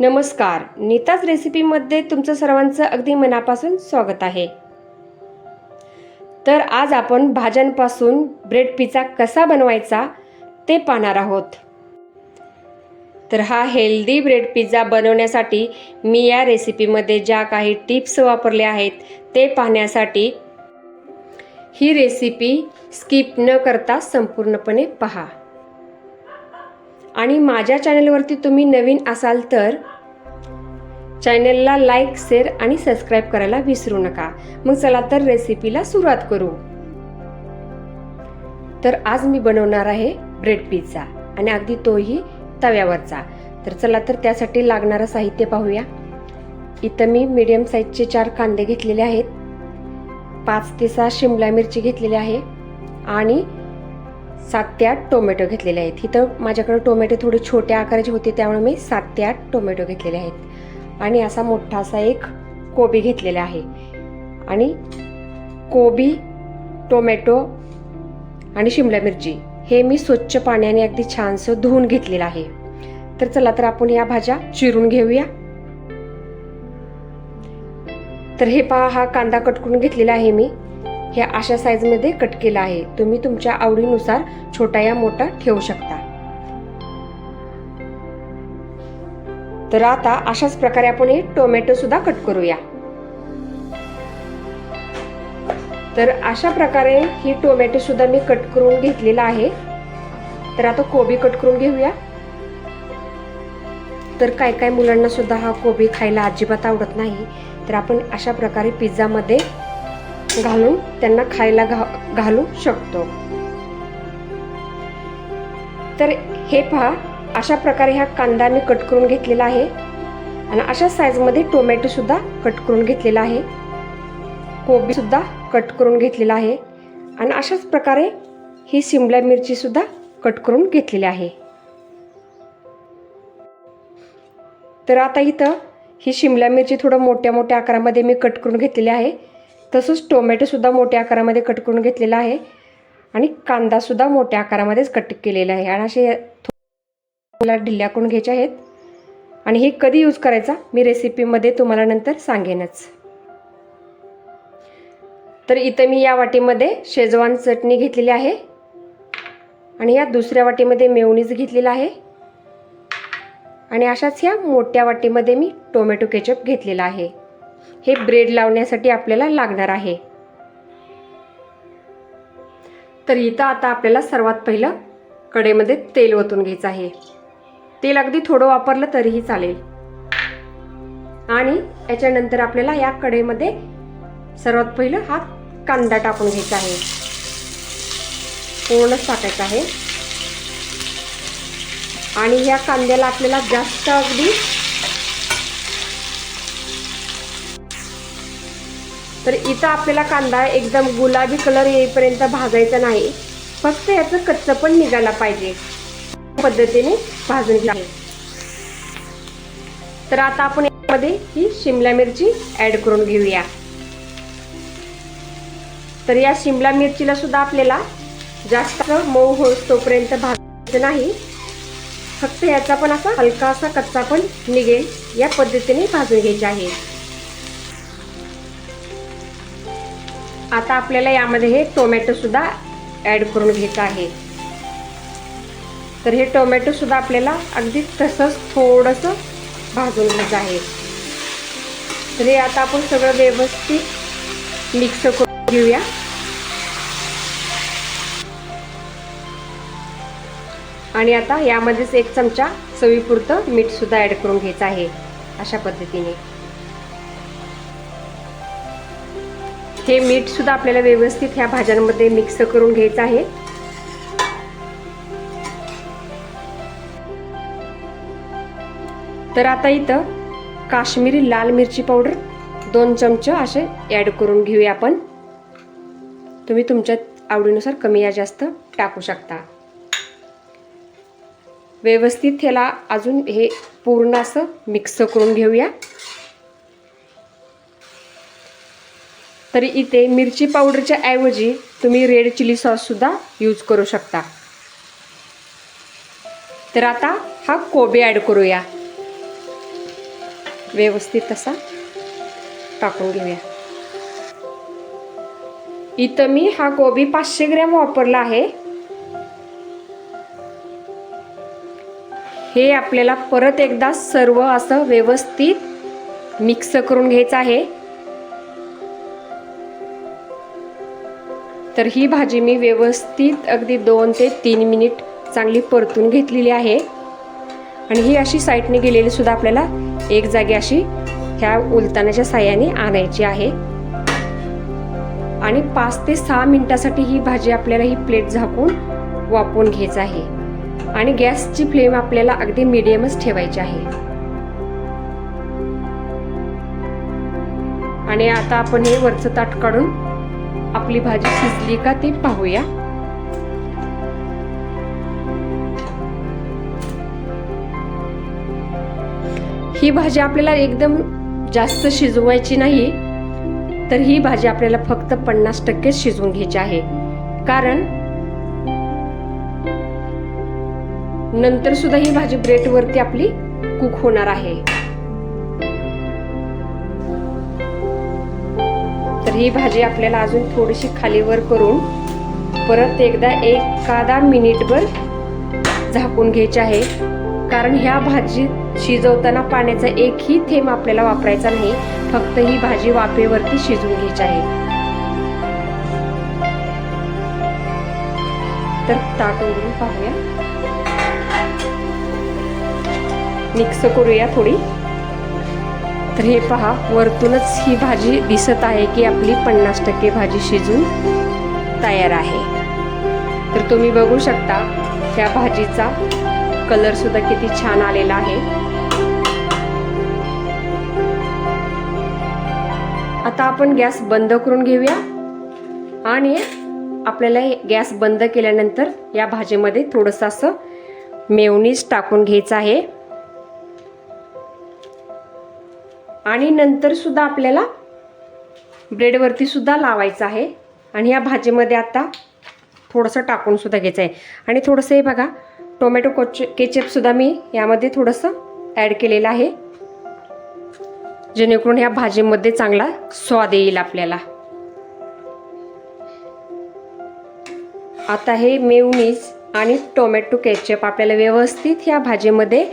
नमस्कार. नीताज रेसिपीमध्ये तुमचं सर्वांचं अगदी मनापासून स्वागत आहे. तर आज आपण भाज्यांपासून ब्रेड पिझ्झा कसा बनवायचा ते पाहणार आहोत. तर हा हेल्दी ब्रेड पिझ्झा बनवण्यासाठी मी या रेसिपीमध्ये ज्या काही टिप्स वापरल्या आहेत ते पाहण्यासाठी ही रेसिपी स्किप न करता संपूर्णपणे पहा. आणि माझ्या चॅनलवरती तुम्ही नवीन असाल तर चॅनलला लाईक शेअर आणि सबस्क्राईब करायला विसरू नका. मग चला तर रेसिपीला सुरुवात करू. तर आज मी बनवणार आहे ब्रेड पिझ्झा आणि अगदी तोही तव्यावरचा. तर चला तर त्यासाठी लागणारं साहित्य पाहूया. इथं मी मीडियम साईजचे चार कांदे घेतलेले आहेत. पाच ते सहा शिमला मिरची घेतलेली आहे. आणि सात ते आठ टोमॅटो घेतलेले आहेत. इथं माझ्याकडे टोमॅटो थोडे छोट्या आकाराचे होते त्यामुळे मी सात ते आठ टोमॅटो घेतलेले आहेत. आणि असा मोठासा एक कोबी घेतलेला आहे. आणि कोबी टोमॅटो आणि शिमला मिरची हे मी स्वच्छ पाण्याने अगदी छानसं धुवून घेतलेलं आहे. तर चला तर आपण या भाज्या चिरून घेऊया. तर हे पहा हा कांदा कट करून घेतलेला आहे मी. हे अशा साईजमध्ये कट केला आहे. तुम्ही तुमच्या आवडीनुसार छोटा या मोठा ठेवू शकता. तर आता अशाच प्रकारे आपण हे टोमॅटो सुद्धा कट करूया. तर अशा प्रकारे ही टोमॅटो सुद्धा मी कट करून घेतलेला आहे. तर आता कोबी कट करून घेऊया. तर काय काय मुलांना सुद्धा हा कोबी खायला अजिबात आवडत नाही. तर आपण अशा प्रकारे पिझ्झामध्ये घालून त्यांना खायला घा घालू शकतो. तर हे पहा अशा प्रकारे हा कांदा मी कट करून घेतलेला आहे. आणि अशा साईजमध्ये टोमॅटोसुद्धा कट करून घेतलेला आहे. कोबीसुद्धा कट करून घेतलेला आहे. आणि अशाच प्रकारे ही शिमला मिरचीसुद्धा कट करून घेतलेली आहे. तर आता इथं ही शिमला मिरची थोडं मोठ्या मोठ्या आकारामध्ये मी कट करून घेतलेली आहे. तसंच टोमॅटोसुद्धा मोठ्या आकारामध्ये कट करून घेतलेला आहे. आणि कांदासुद्धा मोठ्या आकारामध्येच कट केलेला आहे. आणि असे थोडा ढिल्ल्या करून घ्यायच्या आहेत. आणि हे कधी यूज करायचा? मी रेसिपीमध्ये तुम्हाला नंतर सांगेनच. तर इथं मी या वाटीमध्ये शेजवान चटणी घेतलेली आहे. आणि या दुसऱ्या वाटीमध्ये मेवणीज घेतलेला आहे. आणि अशाच ह्या मोठ्या वाटीमध्ये मी टोमॅटो केचप घेतलेला आहे. हे ब्रेड लावण्यासाठी आपल्याला लागणार आहे. तर इथं आता आपल्याला सर्वात पहिलं कडेमध्ये तेल ओतून घ्यायचं आहे. तेल अगदी थोडं वापरलं तरीही चालेल. आणि याच्यानंतर आपल्याला या कडेमध्ये सर्वात पहिलं हा कांदा टाकून घ्यायचा आहे. पूर्णच टाकायचा आहे. आणि ह्या कांद्याला आपल्याला जास्त अगदी तर इथं आपल्याला कांदा एकदम गुलाबी कलर येईपर्यंत भाजायचा नाही. फक्त याचं कच्चं पण निघायला पाहिजे. पद्धतीने भाजून घ्या. तर आता आपण यामध्ये ही शिमला मिरची ऍड करून घेऊया. तर या शिमला मिरचीला सुद्धा आपल्याला जास्त मऊ होस तोपर्यंत भाजायचं नाही. फक्त याचा पण असा हलकासा कच्चा पण निघेल. या पद्धतीने भाजून घ्यायचे आहे. आता आपल्याला यामध्ये हे टोमॅटोसुद्धा ॲड करून घ्यायचं आहे. तर हे टोमॅटोसुद्धा आपल्याला अगदी तसंच थोडंसं भाजून घ्यायचं आहे. तर हे आता आपण सगळं व्यवस्थित मिक्स करून घेऊया. आणि आता यामध्येच एक चमचा चवीपुरतं मीठसुद्धा ॲड करून घ्यायचं आहे अशा पद्धतीने. हे मीठसुद्धा आपल्याला व्यवस्थित ह्या भाज्यांमध्ये मिक्स करून घ्यायचं आहे. तर आता इथं काश्मीरी लाल मिरची पावडर दोन चमचे असे ॲड करून घेऊया आपण. तुम्ही तुमच्या आवडीनुसार कमी या जास्त टाकू शकता. व्यवस्थित ह्याला अजून हे पूर्ण असं मिक्स करून घेऊया. तरी इथे मिरची पावडरच्या ऐवजी तुम्ही रेड चिली सॉससुद्धा यूज करू शकता. तर आता हा कोबी ॲड करूया. व्यवस्थित असा टाकून घेऊया. इथं मी हा कोबी पाचशे ग्रॅम वापरला आहे. हे आपल्याला परत एकदा सर्व असं व्यवस्थित मिक्स करून घ्यायचं आहे. तर ही भाजी मी व्यवस्थित अगदी दोन ते तीन मिनिट चांगली परतून घेतलेली आहे. आणि ही अशी साईडने गेलेली सुद्धा आपल्याला एक जागी अशी ह्या उलतानाच्या साह्याने आणायची आहे. आणि पाच ते सहा मिनिटासाठी ही भाजी आपल्याला ही प्लेट झाकून वापरून घ्यायचं आहे. आणि गॅसची फ्लेम आपल्याला अगदी मिडियमच ठेवायची आहे. आणि आता आपण हे वरचं ताट काढून आपली भाजी शिजली का ते पाहूया. ही भाजी आपल्याला एकदम जास्त शिजवायची नाही तर ही भाजी आपल्याला फक्त पन्नास टक्के शिजवून घ्यायची आहे. कारण नंतर सुद्धा ही भाजी ब्रेडवरती आपली कुक होणार आहे. तर ही भाजी आपल्याला अजून थोडीशी खालीवर करून परत एकदा एखादा मिनिटभर झाकून घ्यायची आहे. कारण ह्या भाजी शिजवताना पाण्याचा एकही थेंब आपल्याला वापरायचा नाही. फक्त ही भाजी वाफेवरती शिजवून घ्यायची आहे. तर ताट उघडून पाहूया. मिक्स करूया थोडी. तर हे पहा वरतूनच ही भाजी दिसत आहे की आपली पन्नास टक्के भाजी शिजून तयार आहे. तर तुम्ही बघू शकता ह्या भाजीचा कलर सुद्धा किती छान आलेला आहे. आता आपण गॅस बंद करून घेऊया आणि आपल्याला गॅस बंद केल्यानंतर या भाजीमध्ये थोडंसं असं मेवणीच टाकून घ्यायचं आहे. आणि नंतर सुद्धा आपल्याला ब्रेडवरती सुद्धा लावायचं आहे. आणि या भाजीमध्ये आता थोडंसं टाकून सुद्धा घ्यायचं आहे. आणि थोडंसं हे बघा टोमॅटो कोच केचपसुद्धा मी यामध्ये थोडंसं ॲड केलेलं आहे. जेणेकरून ह्या भाजीमध्ये चांगला स्वाद येईल आपल्याला. आता हे मेवनीज आणि टोमॅटो केचप आपल्याला व्यवस्थित ह्या भाजीमध्ये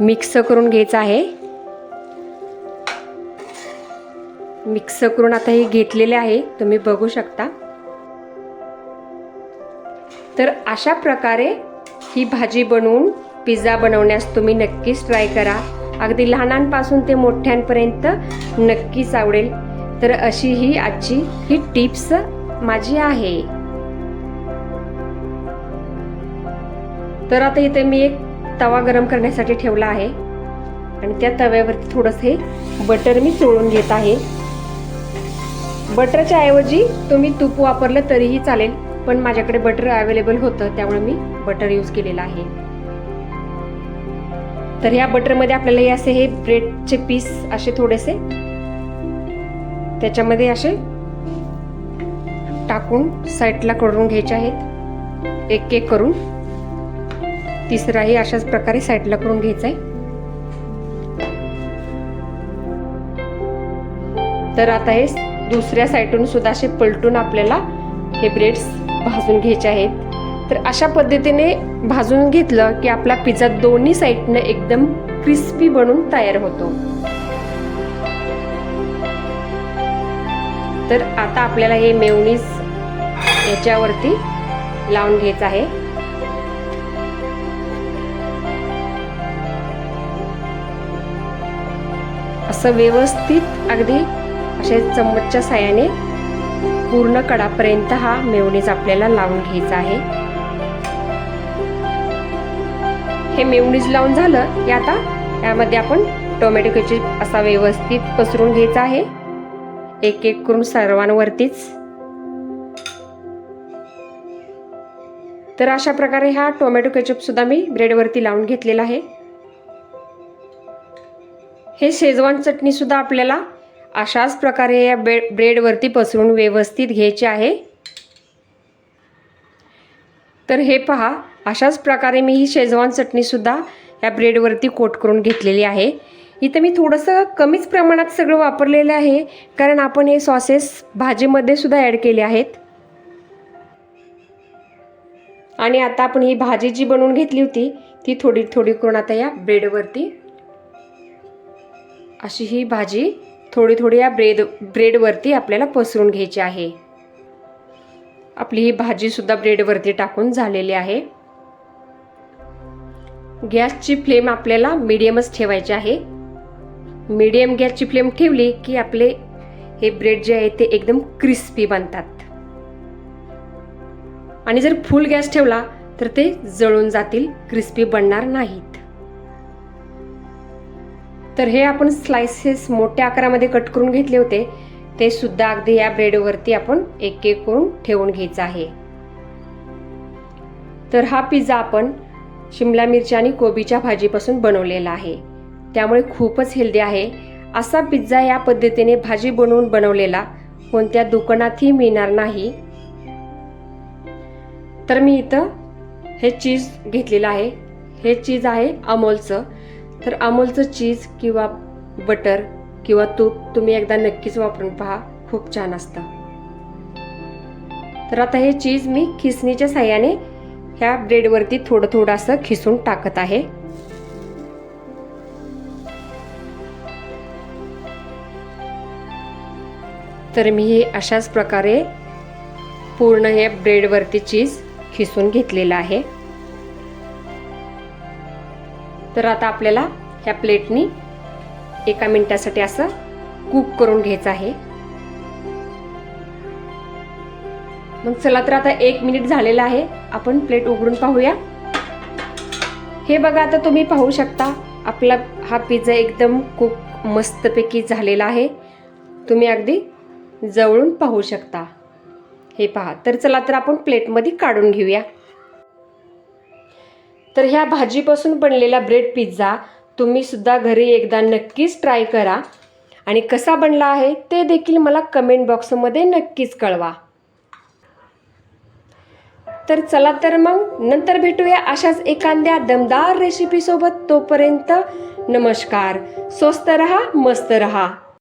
मिक्स करून घ्यायचं आहे. मिक्स करून आता हे घेतलेले आहे तुम्ही बघू शकता. तर अशा प्रकारे ही भाजी बनवून पिझ्झा बनवण्यास तुम्ही नक्कीच ट्राय करा. अगदी लहानांपासून ते मोठ्यांपर्यंत नक्कीच आवडेल. तर अशी ही आजची ही टिप्स माझी आहे. तर आता इथे मी एक तवा गरम करण्यासाठी ठेवला आहे. आणि त्या तव्यावरती थोडंसं हे बटर मी चोळून घेत आहे. बटरच्या ऐवजी तुम्ही तूप वापरलं तरीही चालेल पण माझ्याकडे बटर अवेलेबल होतं त्यामुळे मी बटर यूज केलेलं आहे. तर ह्या बटरमध्ये आपल्याला हे असे हे ब्रेडचे पीस असे थोडेसे त्याच्यामध्ये असे टाकून साईडला करून घ्यायचे आहेत. एक एक करून. तिसराही अशाच प्रकारे साईडला करून घ्यायचा आहे. तर आता हे दुसऱ्या साईडून सुद्धा असे पलटून आपल्याला हे ब्रेड्स भाजून घ्यायचे आहेत. तर अशा पद्धतीने भाजून घेतलं की आपला पिझ्झा दोन्ही साईडनं एकदम क्रिस्पी बनून तयार होतो. तर आता आपल्याला हे मेवनीज याच्यावरती लावून घ्यायचं आहे. असं व्यवस्थित अगदी अशा चम्मचच्या साह्याने पूर्ण कडापर्यंत हा मेवणीज आपल्याला लावून घ्यायचा आहे. हे मेवणीज लावून झालं की आता यामध्ये आपण टोमॅटो केचप असा व्यवस्थित पसरून घ्यायचा आहे. एक एक करून सर्वांवरतीच. तर अशा प्रकारे हा टोमॅटो केचप सुद्धा मी ब्रेडवरती लावून घेतलेला आहे. हे शेजवान चटणी सुद्धा आपल्याला अशाच प्रकारे या बे ब्रेडवरती पसरून व्यवस्थित घ्यायचे आहे. तर हे पहा अशाच प्रकारे मी ही शेजवान चटणीसुद्धा या ब्रेडवरती कोट करून घेतलेली आहे. इथं मी थोडंसं कमीच प्रमाणात सगळं वापरलेलं आहे कारण आपण हे सॉसेस भाजीमध्ये सुद्धा ॲड केले आहेत. आणि आता आपण ही भाजी जी बनवून घेतली होती ती थोडी थोडी करून आता या ब्रेडवरती अशी ही भाजी थोडी थोडी या ब्रेड ब्रेडवरती आपल्याला पसरून घ्यायची आहे. आपली ही भाजीसुद्धा ब्रेडवरती टाकून झालेली आहे. गॅसची फ्लेम आपल्याला मिडियमच ठेवायची आहे. मीडियम गॅसची फ्लेम ठेवली की आपले हे ब्रेड जे आहे ते एकदम क्रिस्पी बनतात. आणि जर फुल गॅस ठेवला तर ते जळून जातील क्रिस्पी बनणार नाहीत. तर हे आपण स्लाइसेस मोठ्या आकारामध्ये कट करून घेतले होते. ते सुद्धा अगदी या ब्रेडवरती आपण एक एक करून ठेवून घ्यायचं आहे. तर हा पिझ्झा आपण शिमला मिरची आणि कोबीच्या भाजीपासून बनवलेला आहे. त्यामुळे खूपच हेल्दी आहे. असा पिझ्झा या पद्धतीने भाजी बनवून बनवलेला कोणत्या दुकानातही मिळणार नाही. तर मी इथं हे चीज घेतलेलं आहे. हे चीज आहे अमोलचं. तर अमूलचं चीज किंवा बटर किंवा तूप तुम्ही एकदा नक्कीच वापरून पहा. खूप छान असतं. तर आता हे चीज मी खिसणीच्या साह्याने ह्या ब्रेडवरती थोडं थोडं असं खिसून टाकत आहे. तर मी हे अशाच प्रकारे पूर्ण हे ब्रेडवरती चीज खिसून घेतलेलं आहे. तर आता आपल्याला ह्या प्लेटनी एका मिनिटासाठी असं कुक करून घ्यायचं आहे. मग चला तर आता एक मिनिट झालेला आहे. आपण प्लेट उघडून पाहूया. हे बघा आता तुम्ही पाहू शकता आपला हा पिझ्झा एकदम कुक मस्तपैकी झालेला आहे. तुम्ही अगदी जवळून पाहू शकता. हे पहा तर चला तर आपण प्लेटमध्ये काढून घेऊया. तर ह्या भाजीपासून बनलेला ब्रेड पिझ्झा तुम्ही सुद्धा घरी एकदा नक्कीच ट्राय करा. आणि कसा बनला आहे ते देखील मला कमेंट बॉक्समध्ये नक्कीच कळवा. तर चला तर मग नंतर भेटूया अशाच एखाद्या दमदार रेसिपीसोबत तोपर्यंत नमस्कार. स्वस्त रहा मस्त रहा.